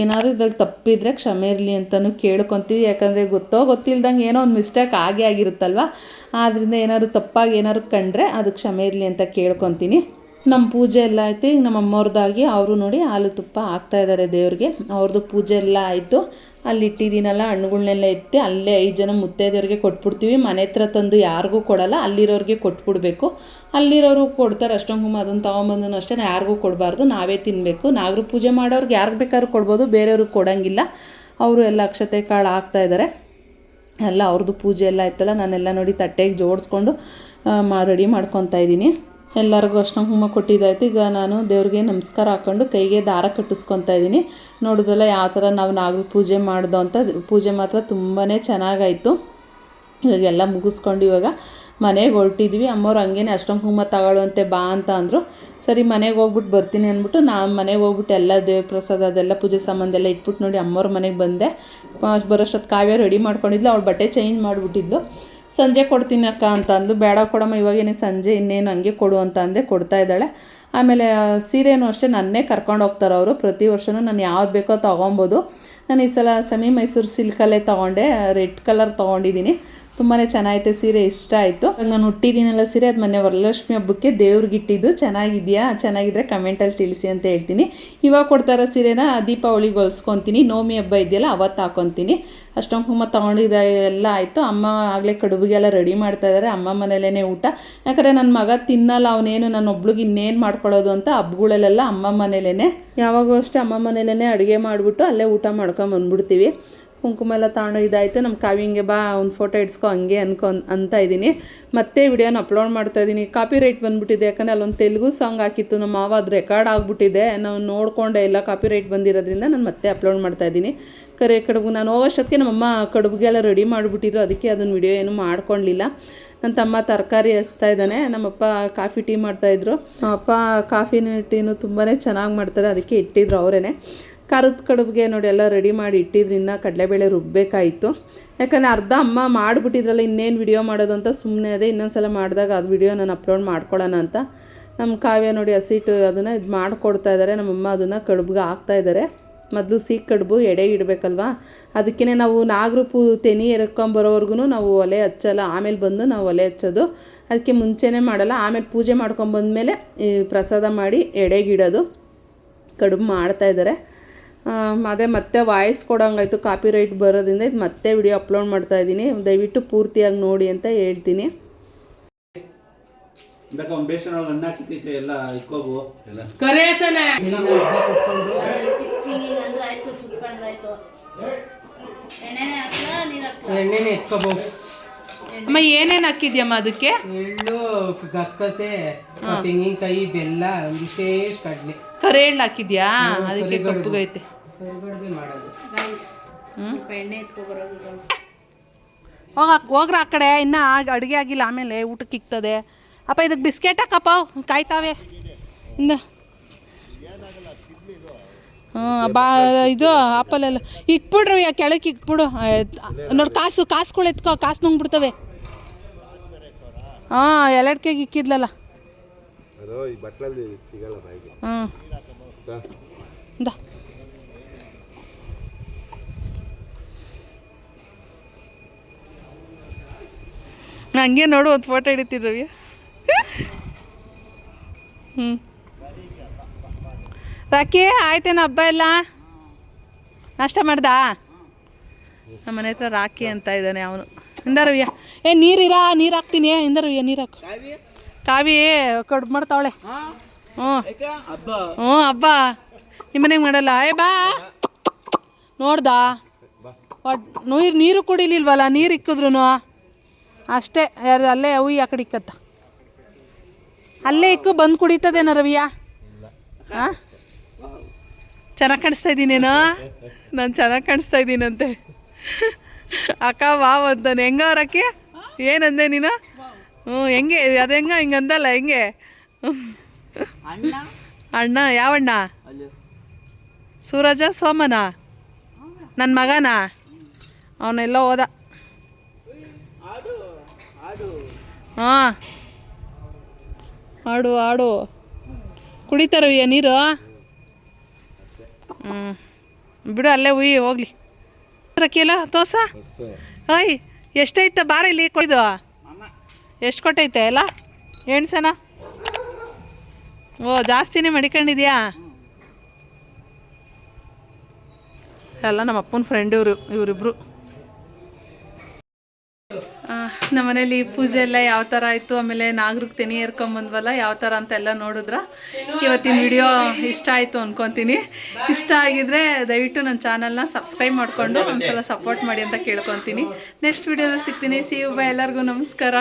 ಏನಾದರೂ ಇದ್ರಲ್ಲಿ ತಪ್ಪಿದ್ರೆ ಕ್ಷಮೆ ಇರಲಿ ಅಂತಲೂ ಕೇಳ್ಕೊತೀವಿ. ಯಾಕಂದರೆ ಗೊತ್ತೋ ಗೊತ್ತಿಲ್ದಂಗೆ ಏನೋ ಒಂದು ಮಿಸ್ಟೇಕ್ ಆಗೇ ಆಗಿರುತ್ತಲ್ವ? ಆದ್ದರಿಂದ ಏನಾದ್ರು ತಪ್ಪಾಗಿ ಏನಾದ್ರು ಕಂಡ್ರೆ ಅದು ಕ್ಷಮೆ ಇರಲಿ ಅಂತ ಕೇಳ್ಕೊತೀನಿ. ನಮ್ಮ ಪೂಜೆ ಎಲ್ಲ ಆಯ್ತು. ಈಗ ನಮ್ಮ ಅಮ್ಮವ್ರದ್ದಾಗಿ ಅವರು ನೋಡಿ ಹಾಲು ತುಪ್ಪ ಹಾಕ್ತಾ ಇದ್ದಾರೆ ದೇವ್ರಿಗೆ. ಅವ್ರದ್ದು ಪೂಜೆ ಎಲ್ಲ ಆಯಿತು. ಅಲ್ಲಿ ಇಟ್ಟಿದ್ದೀನಲ್ಲ ಹಣ್ಣುಗಳ್ನೆಲ್ಲ ಎತ್ತಿ ಅಲ್ಲೇ ಐದು ಜನ ಮುತ್ತೈದೆಯವ್ರಿಗೆ ಕೊಟ್ಬಿಡ್ತೀವಿ. ಮನೆ ಹತ್ರ ತಂದು ಯಾರಿಗೂ ಕೊಡಲ್ಲ, ಅಲ್ಲಿರೋರಿಗೆ ಕೊಟ್ಬಿಡ್ಬೇಕು. ಅಲ್ಲಿರೋರು ಕೊಡ್ತಾರೆ, ಅಷ್ಟೊಂದು ಅದನ್ನು ತೊಗೊಂಬಂದು ಅಷ್ಟೇ ಯಾರಿಗೂ ಕೊಡಬಾರ್ದು, ನಾವೇ ತಿನ್ನಬೇಕು ನಾಗರ ಪೂಜೆ ಮಾಡೋರ್ಗೆ ಯಾರಿಗೆ ಬೇಕಾದ್ರೂ ಕೊಡ್ಬೋದು, ಬೇರೆಯವ್ರಿಗೆ ಕೊಡೋಂಗಿಲ್ಲ. ಅವರು ಎಲ್ಲ ಅಕ್ಷತೆ ಕಾಳು ಹಾಕ್ತಾಯಿದ್ದಾರೆ ಎಲ್ಲ ಅವ್ರದ್ದು ಪೂಜೆ ಎಲ್ಲ ಇತ್ತಲ್ಲ ನಾನೆಲ್ಲ ನೋಡಿ ತಟ್ಟೆಗೆ ಜೋಡಿಸ್ಕೊಂಡು ರೆಡಿ ಮಾಡ್ಕೊತಾ ಇದ್ದೀನಿ. ಎಲ್ಲರಿಗೂ ಅಷ್ಟು ಕುಂಕುಮ ಕೊಟ್ಟಿದ್ದಾಯ್ತು. ಈಗ ನಾನು ದೇವ್ರಿಗೆ ನಮಸ್ಕಾರ ಹಾಕ್ಕೊಂಡು ಕೈಗೆ ದಾರ ಕಟ್ಟಿಸ್ಕೊತಾ ಇದ್ದೀನಿ. ನೋಡಿದ್ರಲ್ಲ ಯಾವ ಥರ ನಾವು ನಾಗರ ಪೂಜೆ ಮಾಡ್ದೋ ಅಂತ ಪೂಜೆ ಮಾತ್ರ ತುಂಬಾ ಚೆನ್ನಾಗಾಯಿತು. ಇವಾಗೆಲ್ಲ ಮುಗಿಸ್ಕೊಂಡು ಇವಾಗ ಮನೆಗೆ ಹೊರಟಿದ್ವಿ. ಅಮ್ಮವ್ರು ಹಂಗೇನೆ ಅಷ್ಟೊಂದು ಕುಂಕುಮ ತಗೊಳ್ಳುವಂತೆ ಬಾ ಅಂತ ಅಂದರು. ಸರಿ, ಮನೆಗೆ ಹೋಗ್ಬಿಟ್ಟು ಬರ್ತೀನಿ ಅಂದ್ಬಿಟ್ಟು ನಾನು ಮನೆಗೆ ಹೋಗ್ಬಿಟ್ಟು ಎಲ್ಲ ದೇವ್ರ ಪ್ರಸಾದ ಅದೆಲ್ಲ ಪೂಜೆ ಸಾಮಾನೆಲ್ಲ ಇಟ್ಬಿಟ್ಟು ನೋಡಿ ಅಮ್ಮವ್ರ ಮನೆಗೆ ಬಂದೆ. ಬರೋಷ್ಟೊತ್ತು ಕಾವ್ಯ ರೆಡಿ ಮಾಡ್ಕೊಂಡಿದ್ಲು. ಅವಳು ಬಟ್ಟೆ ಚೇಂಜ್ ಮಾಡಿಬಿಟ್ಟಿದ್ಲು. ಸಂಜೆ ಕೊಡ್ತೀನಿ ಅಕ್ಕ ಅಂತ ಅಂದು ಬೇಡ ಕೊಡಮ್ಮ, ಇವಾಗೇನೆ ಸಂಜೆ ಇನ್ನೇನು ಹಂಗೆ ಕೊಡು ಅಂತ ಅಂದೆ ಕೊಡ್ತಾ ಇದ್ದಾಳೆ. ಆಮೇಲೆ ಸೀರೆನೂ ಅಷ್ಟೇ ನನ್ನೇ ಕರ್ಕೊಂಡು ಹೋಗ್ತಾರೆ ಅವರು. ಪ್ರತಿ ವರ್ಷವೂ ನಾನು ಯಾವ್ದು ಬೇಕೋ ತೊಗೊಬೋದು. ನಾನು ಈ ಸಲ ಸೆಮಿ ಮೈಸೂರು ಸಿಲ್ಕಲ್ಲೇ ತೊಗೊಂಡೆ. ರೆಡ್ ಕಲರ್ ತೊಗೊಂಡಿದ್ದೀನಿ. ತುಂಬಾ ಚೆನ್ನಾಗೈತೆ ಸೀರೆ, ಇಷ್ಟ ಆಯಿತು. ನಾನು ಹುಟ್ಟಿದ್ದೀನಲ್ಲ ಸೀರೆ, ಅದು ಮೊನ್ನೆ ವರಲಕ್ಷ್ಮಿ ಹಬ್ಬಕ್ಕೆ ದೇವ್ರಿಗೆ ಇಟ್ಟಿದ್ದು. ಚೆನ್ನಾಗಿದೆಯಾ? ಚೆನ್ನಾಗಿದ್ರೆ ಕಮೆಂಟಲ್ಲಿ ತಿಳಿಸಿ ಅಂತ ಹೇಳ್ತೀನಿ. ಇವಾಗ ಕೊಡ್ತಾರೋ ಸೀರೆನ ದೀಪಾವಳಿಗೆ ಹೊಲ್ಸ್ಕೊತೀನಿ. ನೋಮಿ ಹಬ್ಬ ಇದೆಯಲ್ಲ ಅವತ್ತು ಹಾಕೊತೀನಿ. ಅಷ್ಟೊಂದು ಕುಂಕುಮ ತೊಗೊಂಡಿದ್ದ, ಎಲ್ಲ ಆಯಿತು. ಅಮ್ಮ ಆಗಲೇ ಕಡುಬಿಗೆಲ್ಲ ರೆಡಿ ಮಾಡ್ತಾ ಇದ್ದಾರೆ ಅಮ್ಮ ಮನೇಲೇ ಊಟ. ಯಾಕಂದರೆ ನನ್ನ ಮಗ ತಿನ್ನಲ್ಲ, ಅವನೇನು ನನ್ನ ಒಬ್ಳಿಗೆ ಇನ್ನೇನು ಮಾಡ್ಕೊಳ್ಳೋದು ಅಂತ ಹಬ್ಬಗಳಲ್ಲೆಲ್ಲ ಅಮ್ಮ ಮನೇಲೇ ಯಾವಾಗೂ ಅಷ್ಟೇ ಅಮ್ಮ ಮನೇಲೇ ಅಡುಗೆ ಮಾಡಿಬಿಟ್ಟು ಅಲ್ಲೇ ಊಟ ಮಾಡ್ಕೊಂಡು ಬಂದ್ಬಿಡ್ತೀವಿ. ಕುಂಕುಮ ಎಲ್ಲ ತಗೊಂಡು ಇದಾಯಿತು. ನಮ್ಮ ಹಿಂಗೆ ಬಾ, ಒಂದು ಫೋಟೋ ಇಡ್ಸ್ಕೊ, ಹಂಗೆ ಅನ್ಕೊ, ಅಂತ ಇದ್ದೀನಿ. ಮತ್ತೆ ವಿಡಿಯೋನ ಅಪ್ಲೋಡ್ ಮಾಡ್ತಾ ಇದ್ದೀನಿ. ಕಾಪಿ ರೈಟ್ ಬಂದುಬಿಟ್ಟಿದೆ, ಯಾಕಂದರೆ ಅಲ್ಲೊಂದು ತೆಲುಗು ಸಾಂಗ್ ಹಾಕಿತ್ತು. ನಮ್ಮ ಮಾವ ಅದು ರೆಕಾರ್ಡ್ ಆಗಿಬಿಟ್ಟಿದೆ. ನಾವು ನೋಡಿಕೊಂಡೆ ಎಲ್ಲ ಕಾಪಿ ರೈಟ್ ಬಂದಿರೋದ್ರಿಂದ ನಾನು ಮತ್ತೆ ಅಪ್ಲೋಡ್ ಮಾಡ್ತಾ ಇದ್ದೀನಿ. ಕರೆ ಕಡುಬು, ನಾನು ಹೋಗೋಷ್ಟೊತ್ತಿಗೆ ನಮ್ಮಮ್ಮ ಕಡುಬಿಗೆಲ್ಲ ರೆಡಿ ಮಾಡಿಬಿಟ್ಟಿದ್ರು. ಅದಕ್ಕೆ ಅದನ್ನು ವಿಡಿಯೋ ಏನು ಮಾಡ್ಕೊಳ್ಳಿಲ್ಲ ನನ್ನ ತಮ್ಮ ತರಕಾರಿ ಹಚ್ತಾ ಇದ್ದಾನೆ. ನಮ್ಮಪ್ಪ ಕಾಫಿ ಟೀ ಮಾಡ್ತಾಯಿದ್ರು ಅಪ್ಪ ಕಾಫಿನೂ ಟೀನು ತುಂಬಾ ಚೆನ್ನಾಗಿ ಮಾಡ್ತಾರೆ. ಅದಕ್ಕೆ ಇಟ್ಟಿದ್ರು ಅವರೇ ಖಾರದ ಕಡುಬಿಗೆ ನೋಡಿ ಎಲ್ಲ ರೆಡಿ ಮಾಡಿ ಇಟ್ಟಿದ್ರಿಂದ ಕಡಲೆಬೇಳೆ ರುಬ್ಬಬೇಕಾಯಿತು ಯಾಕಂದರೆ ಅರ್ಧ ಅಮ್ಮ ಮಾಡಿಬಿಟ್ಟಿದ್ರಲ್ಲ ಇನ್ನೇನು ವಿಡಿಯೋ ಮಾಡೋದು ಅಂತ ಸುಮ್ಮನೆ ಅದೇ ಇನ್ನೊಂದ್ಸಲ ಮಾಡಿದಾಗ ಅದು ವಿಡಿಯೋ ನಾನು ಅಪ್ಲೋಡ್ ಮಾಡ್ಕೊಳ್ಳೋಣ ಅಂತ. ನಮ್ಮ ಕಾವ್ಯ ನೋಡಿ ಹಸಿಟ್ಟು ಅದನ್ನು ಇದು ಮಾಡಿಕೊಡ್ತಾ ಇದ್ದಾರೆ ನಮ್ಮಮ್ಮ ಅದನ್ನು ಕಡುಬಿಗೆ ಹಾಕ್ತಾ ಇದ್ದಾರೆ ಮೊದಲು ಸಿಹಿ ಕಡುಬು ಎಡೆ ಇಡಬೇಕಲ್ವಾ? ಅದಕ್ಕೇ ನಾವು ನಾಗರೂಪು ತೆನಿ ಎರ್ಕೊಂಬರೋವರ್ಗು ನಾವು ಒಲೆ ಹಚ್ಚಲ್ಲ. ಆಮೇಲೆ ಬಂದು ನಾವು ಒಲೆ ಹಚ್ಚೋದು. ಅದಕ್ಕೆ ಮುಂಚೆನೇ ಮಾಡಲ್ಲ. ಆಮೇಲೆ ಪೂಜೆ ಮಾಡ್ಕೊಂಬಂದ್ಮೇಲೆ ಪ್ರಸಾದ ಮಾಡಿ ಎಡೆಗಿಡೋದು. ಕಡುಬು ಮಾಡ್ತಾ ಇದ್ದಾರೆ ಆಮ್, ಅದೇ ಮತ್ತೆ ವಾಯ್ಸ್ ಕೊಡೋಂಗಾಯ್ತು ಕಾಪಿ ರೈಟ್ ಬರೋದ್ರಿಂದ ಇದು ಮತ್ತೆ ವಿಡಿಯೋ ಅಪ್ಲೋಡ್ ಮಾಡ್ತಾ ಇದ್ದೀನಿ. ದಯವಿಟ್ಟು ಪೂರ್ತಿಯಾಗಿ ನೋಡಿ ಅಂತ ಹೇಳ್ತೀನಿ. ಎಣ್ಣೆನೆ ಎತ್ಕೋಬಹುದು ಅಮ್ಮ ಏನೇನು ಹಾಕಿದ್ಯಮ್ಮ ಅದಕ್ಕೆ? ಎಳ್ಳು ಗಸಗಸೆ ತೆಂಗಿನಕಾಯಿ ಬೆಲ್ಲ ವಿಶೇಷ ಕಡಲೆ. ಕರೆ ಎಳ್ಳು ಹಾಕಿದ್ಯಾ? ಅದಕ್ಕೆ ಕಪ್ಪಗೈತೆ. ಕರಿಗಡುಬೆ ಮಾಡೋದು. ಗೈಸ್ ಸ್ವಲ್ಪ ಎಣ್ಣೆ ಎತ್ಕೊಬರೋದು ಗೈಸ್. ಹೋಗ ಹೋಗ್ರ ಆ ಕಡೆ. ಇನ್ನೂ ಅಡುಗೆ ಆಗಿಲ್ಲ ಆಮೇಲೆ ಊಟಕ್ಕೆ ಇಕ್ತದೆ. ಅಪ್ಪ ಇದಕ್ಕೆ ಬಿಸ್ಕೆಟ್ ಹಾಕಪ್ಪ. ಕಾಯ್ತಾವೆ. ಇಂದ. ಹಾಂ ಬಾ ಇದು ಆಪಲೆಲ್ಲ. ಇಕ್ಬಿಡ್ರಿ ಆ ಕೆಳಕ್ಕೆ ಇಕ್ಬಿಡು. ನೋಡಿ ಕಾಸು ಕಾಸುಗಳು ಎತ್ಕೋ ಕಾಸು ನುಂಗ್ಬಿಡ್ತವೆ. ಹಾಂ ಎಲ್ಲಡ್ಕೆಗೆ ಇಕ್ಕಿದ್ಲಲ್ಲ. ಹಾಂ ಹಂಗೆ ನೋಡು ಒಂದು ಫೋಟೋ ಹಿಡಿತಿದ್ರವಿ ಹ್ಞೂ ರಾಕಿ ಆಯ್ತೇನು ಹಬ್ಬ ಎಲ್ಲ? ನಾಷ್ಟ ಮಾಡ್ದಾ? ನಮ್ಮ ಮನೆ ಹತ್ರ ರಾಕಿ ಅಂತ ಇದ್ದಾನೆ ಅವನು. ಇಂದ ರವಿಯ. ಏ ನೀರಿರಾ ನೀರು ಹಾಕ್ತೀನಿ. ಇಂದ ರವಿಯ ನೀರು ಹಾಕು. ಕಾವಿ? ಕಡ್ ಮಾಡ್ತಾವಳೆ ಹ್ಞೂ. ಹ್ಞೂ ಹಬ್ಬ. ನಿಮ್ಮನೆಗೆ ಮಾಡಲ್ಲ. ಏ ಬಾ. ನೋಡ್ದಾ? ನೀರು ಕುಡಿಲಿಲ್ವಲ್ಲ ನೀರು ಇಕ್ಕಿದ್ರು ಅಷ್ಟೇ ಯಾರು ಅಲ್ಲೇ ಅವು ಆ ಕಡೆ ಇಕ್ಕತ್ತ. ಅಲ್ಲೇ ಇಕ್ಕು ಬಂದು ಕುಡಿತದೇನ ರವಿಯ? ಹಾಂ ಚೆನ್ನಾಗಿ ಕಾಣಿಸ್ತಾ ಇದ್ದೀನೇನೋ? ನಾನು ಚೆನ್ನಾಗಿ ಕಾಣಿಸ್ತಾ ಇದ್ದೀನಂತೆ. ಅಕ್ಕ ವಾವ್ ಅಂತಾನೆ. ಹೆಂಗ ಅವ್ರಕ್ಕೆ ಏನಂದೆ ನೀನು? ಹ್ಞೂ ಹೆಂಗೆ? ಅದು ಹೆಂಗ? ಹಿಂಗೆ ಅಂದಲ್ಲ ಹೆಂಗೆ? ಅಣ್ಣ. ಯಾವಣ್ಣ? ಸೂರಜ ಸೋಮನ? ನನ್ನ ಮಗನ? ಅವನೆಲ್ಲ ಹೋದ. ಹಾಂ. ಆಡು ಆಡು ಕುಡಿತಾರವ್ಯ ನೀರು? ಹ್ಞೂ ಬಿಡು, ಅಲ್ಲೇ ಉಯ್ಯಿ ಹೋಗ್ಲಿ. ರಕ್ಕಿಲ್ಲ ತೋಸ ಓಯ್, ಎಷ್ಟೈತೆ ಬಾರ ಇಲ್ಲಿ ಕೊಡಿದು? ಎಷ್ಟು ಕೊಟ್ಟೈತೆ ಅಲ್ಲ ಎಣ್ಸನ ಓ, ಜಾಸ್ತಿನೇ ಮಡಿಕೊಂಡಿದ್ಯಾ? ಎಲ್ಲ ನಮ್ಮ ಅಪ್ಪನ ಫ್ರೆಂಡ್ ಇವರು, ಇವರಿಬ್ರು. ನಮ್ಮ ಮನೇಲಿ ಪೂಜೆ ಎಲ್ಲ ಯಾವ ಥರ ಆಯಿತು, ಆಮೇಲೆ ನಾಗರಿಕ ತೆನಿ ಏರ್ಕೊಂಬಂದ್ವಲ್ಲ ಯಾವ ಥರ ಅಂತೆಲ್ಲ ನೋಡಿದ್ರ. ಇವತ್ತಿನ ವಿಡಿಯೋ ಇಷ್ಟ ಆಯಿತು ಅಂದ್ಕೊತೀನಿ ಇಷ್ಟ ಆಗಿದ್ರೆ ದಯವಿಟ್ಟು ನನ್ನ ಚಾನಲ್ನ ಸಬ್ಸ್ಕ್ರೈಬ್ ಮಾಡಿಕೊಂಡು ಒಂದ್ಸಲ ಸಪೋರ್ಟ್ ಮಾಡಿ ಅಂತ ಕೇಳ್ಕೊತೀನಿ. ನೆಕ್ಸ್ಟ್ ವಿಡಿಯೋದಲ್ಲಿ ಸಿಗ್ತೀನಿ. ಸಿ ಯು ಬೈ ಎಲ್ಲರಿಗೂ ನಮಸ್ಕಾರ.